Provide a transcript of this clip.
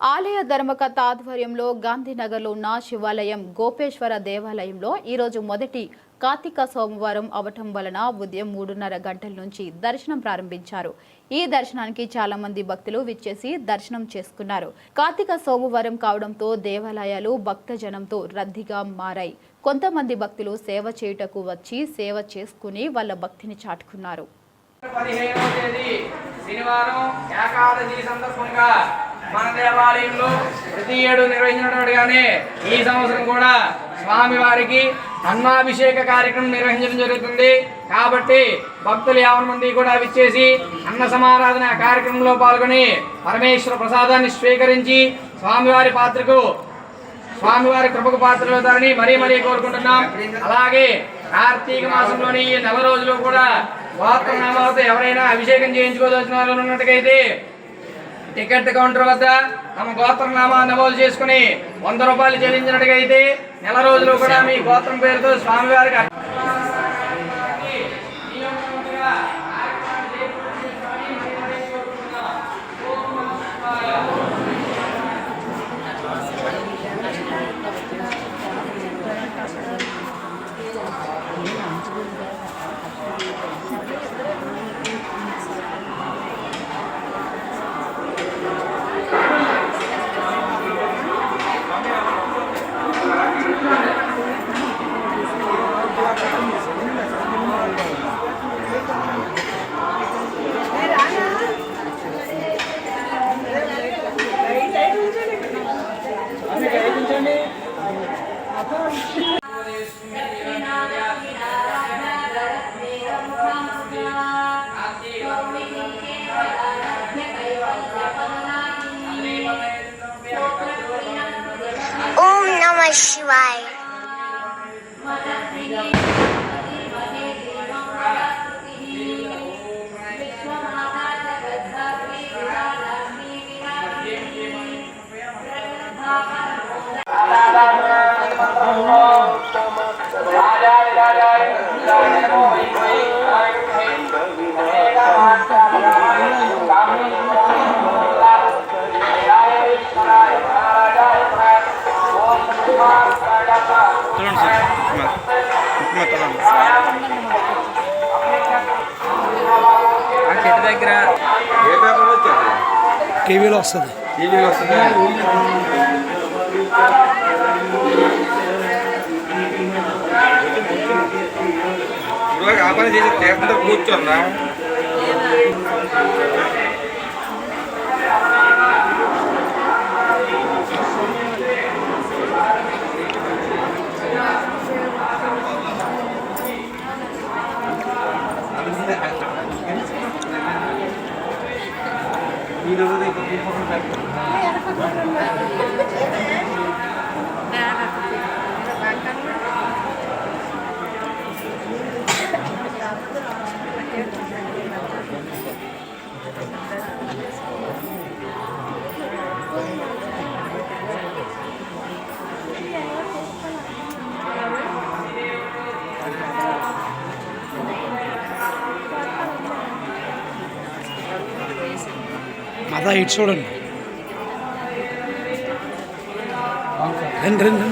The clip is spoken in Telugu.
ఆలయ ధర్మకర్త ఆధ్వర్యంలో గాంధీనగర్లో ఉన్న శివాలయం గోపేశ్వర దేవాలయంలో ఈరోజు మొదటి కార్తీక సోమవారం అవటం వలన ఉదయం మూడున్నర గంటల నుంచి దర్శనం ప్రారంభించారు. ఈ దర్శనానికి చాలా మంది భక్తులు విచ్చేసి దర్శనం చేసుకున్నారు. కార్తీక సోమవారం కావడంతో దేవాలయాలు భక్తజనంతో రద్దీగా మారాయి. కొంతమంది భక్తులు సేవ చేయుటకు వచ్చి సేవ చేసుకుని వాళ్ళ భక్తిని చాటుకున్నారు. పదిహేనవ తేదీ శనివారం ఏకాదశి సందర్భంగా మన దేవాలయంలో ప్రతి ఏడు నిర్వహించినట్టుగానే ఈ సంవత్సరం కూడా స్వామివారికి అన్నాభిషేక కార్యక్రమం నిర్వహించడం జరుగుతుంది. కాబట్టి భక్తులు యావన మంది కూడా విచ్చేసి అన్న సమారాధన కార్యక్రమంలో పాల్గొని పరమేశ్వర ప్రసాదాన్ని స్వీకరించి స్వామివారి పాత్రకు స్వామివారి కృపకు పాత్రలవుతారని మరీ మరీ కోరుకుంటున్నాం. అలాగే కార్తీక మాసంలోని ఈ నెల రోజులు కూడా వార్త నామాలతో ఎవరైనా అభిషేకం చేయించుకోదలసిన వాళ్ళు ఉన్నట్టుగైతే టికెట్ కౌంటర్ వద్ద తమ గోత్రనామా నమోదు చేసుకుని వంద రూపాయలు చెల్లించినట్టుగా అయితే నెల రోజులు కూడా మీ గోత్రం పేరుతో స్వామివారికి शिवाय Bye. Uh -huh. టీవీలో వస్తుంది. టీవీలో వస్తుంది. ఆ పని చేసి లేకుండా కూర్చోన్నా అదా ఇటు చూడండి. రండి రండి